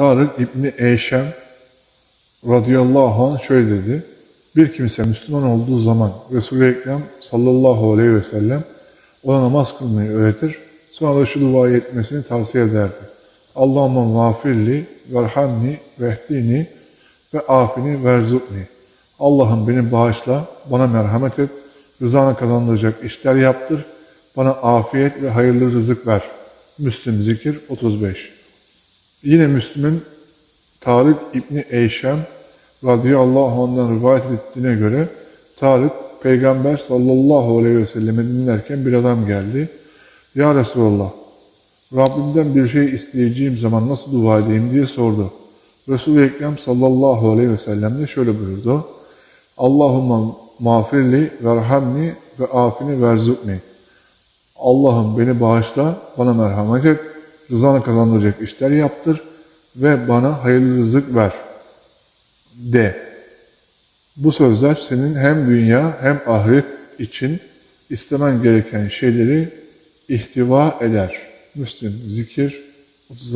Tarık İbni Eşem radıyallahu anh şöyle dedi. Bir kimse Müslüman olduğu zaman Resul-i Ekrem sallallahu aleyhi ve sellem ona namaz kılmayı öğretir. Sonra da şu duayı etmesini tavsiye ederdi. Allahümme mağfirli verhamni vehdini ve afini verzukni. Allah'ım beni bağışla, bana merhamet et, rızana kazandıracak işler yaptır, bana afiyet ve hayırlı rızık ver. Müslim Zikir 35 Yine Müslüm'ün Tarık İbni Eyşem radıyallahu anh'dan rivayet ettiğine göre Tarık Peygamber sallallahu aleyhi ve selleme dinlerken bir adam geldi. Ya Resulallah, Rabbimden bir şey isteyeceğim zaman nasıl dua edeyim diye sordu. Resul-i Ekrem sallallahu aleyhi ve sellem de şöyle buyurdu. Allahümme mağfirli verhamni ve afini verzukni. Allah'ım beni bağışla, bana merhamet et, rızanı kazandıracak işler yaptır ve bana hayırlı rızık ver. De. Bu sözler senin hem dünya hem ahiret için istemen gereken şeyleri ihtiva eder. Müslim Zikir 36